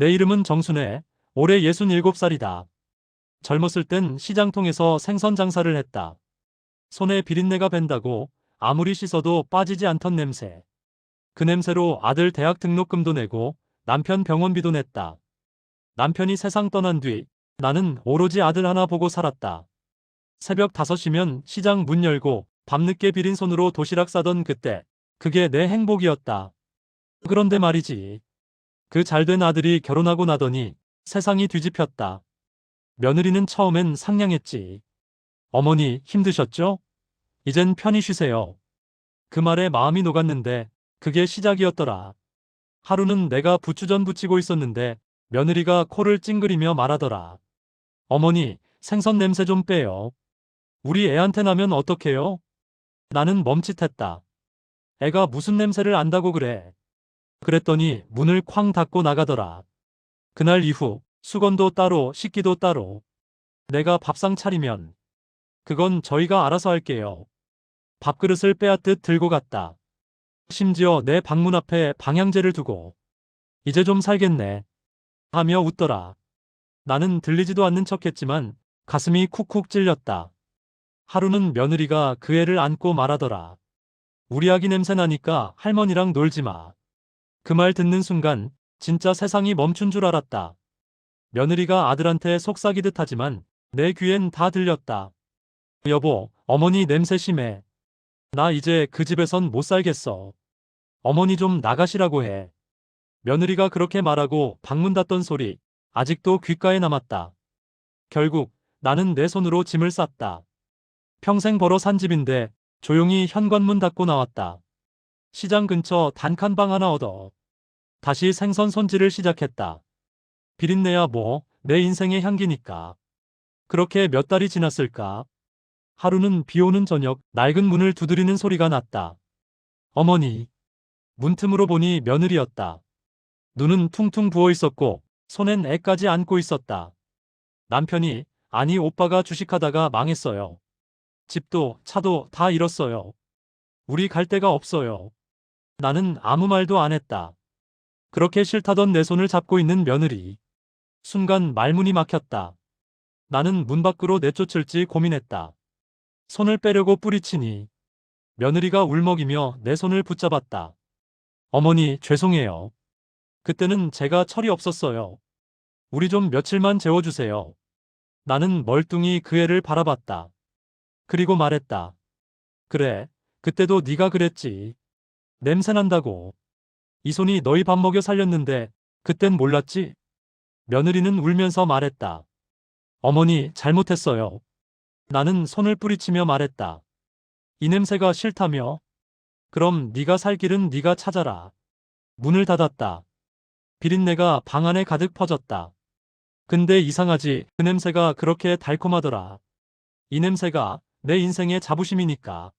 내 이름은 정순애. 올해 67살이다. 젊었을 땐 시장통에서 생선 장사를 했다. 손에 비린내가 밴다고 아무리 씻어도 빠지지 않던 냄새. 그 냄새로 아들 대학 등록금도 내고 남편 병원비도 냈다. 남편이 세상 떠난 뒤 나는 오로지 아들 하나 보고 살았다. 새벽 5시면 시장 문 열고 밤늦게 비린 손으로 도시락 싸던 그때 그게 내 행복이었다. 그런데 말이지. 그 잘된 아들이 결혼하고 나더니 세상이 뒤집혔다. 며느리는 처음엔 상냥했지. 어머니 힘드셨죠? 이젠 편히 쉬세요. 그 말에 마음이 녹았는데 그게 시작이었더라. 하루는 내가 부추전 부치고 있었는데 며느리가 코를 찡그리며 말하더라. 어머니, 생선 냄새 좀 빼요. 우리 애한테 나면 어떡해요? 나는 멈칫했다. 애가 무슨 냄새를 안다고 그래. 그랬더니 문을 쾅 닫고 나가더라. 그날 이후 수건도 따로 씻기도 따로. 내가 밥상 차리면 그건 저희가 알아서 할게요. 밥그릇을 빼앗듯 들고 갔다. 심지어 내 방문 앞에 방향제를 두고 이제 좀 살겠네. 하며 웃더라. 나는 들리지도 않는 척했지만 가슴이 쿡쿡 찔렸다. 하루는 며느리가 그 애를 안고 말하더라. 우리 아기 냄새 나니까 할머니랑 놀지 마. 그 말 듣는 순간 진짜 세상이 멈춘 줄 알았다. 며느리가 아들한테 속삭이듯 하지만 내 귀엔 다 들렸다. 여보, 어머니 냄새 심해. 나 이제 그 집에선 못 살겠어. 어머니 좀 나가시라고 해. 며느리가 그렇게 말하고 방문 닫던 소리 아직도 귓가에 남았다. 결국 나는 내 손으로 짐을 쌌다. 평생 벌어 산 집인데 조용히 현관문 닫고 나왔다. 시장 근처 단칸방 하나 얻어 다시 생선 손질을 시작했다. 비린내야 뭐 내 인생의 향기니까. 그렇게 몇 달이 지났을까? 하루는 비 오는 저녁 낡은 문을 두드리는 소리가 났다. 어머니. 문틈으로 보니 며느리였다. 눈은 퉁퉁 부어 있었고 손엔 애까지 안고 있었다. 남편이 아니 오빠가 주식하다가 망했어요. 집도 차도 다 잃었어요. 우리 갈 데가 없어요. 나는 아무 말도 안 했다. 그렇게 싫다던 내 손을 잡고 있는 며느리. 순간 말문이 막혔다. 나는 문 밖으로 내쫓을지 고민했다. 손을 빼려고 뿌리치니 며느리가 울먹이며 내 손을 붙잡았다. 어머니 죄송해요. 그때는 제가 철이 없었어요. 우리 좀 며칠만 재워주세요. 나는 멀뚱히 그 애를 바라봤다. 그리고 말했다. 그래, 그때도 네가 그랬지. 냄새난다고. 이 손이 너희 밥 먹여 살렸는데 그땐 몰랐지? 며느리는 울면서 말했다. 어머니 잘못했어요. 나는 손을 뿌리치며 말했다. 이 냄새가 싫다며? 그럼 네가 살 길은 네가 찾아라. 문을 닫았다. 비린내가 방 안에 가득 퍼졌다. 근데 이상하지 그 냄새가 그렇게 달콤하더라. 이 냄새가 내 인생의 자부심이니까.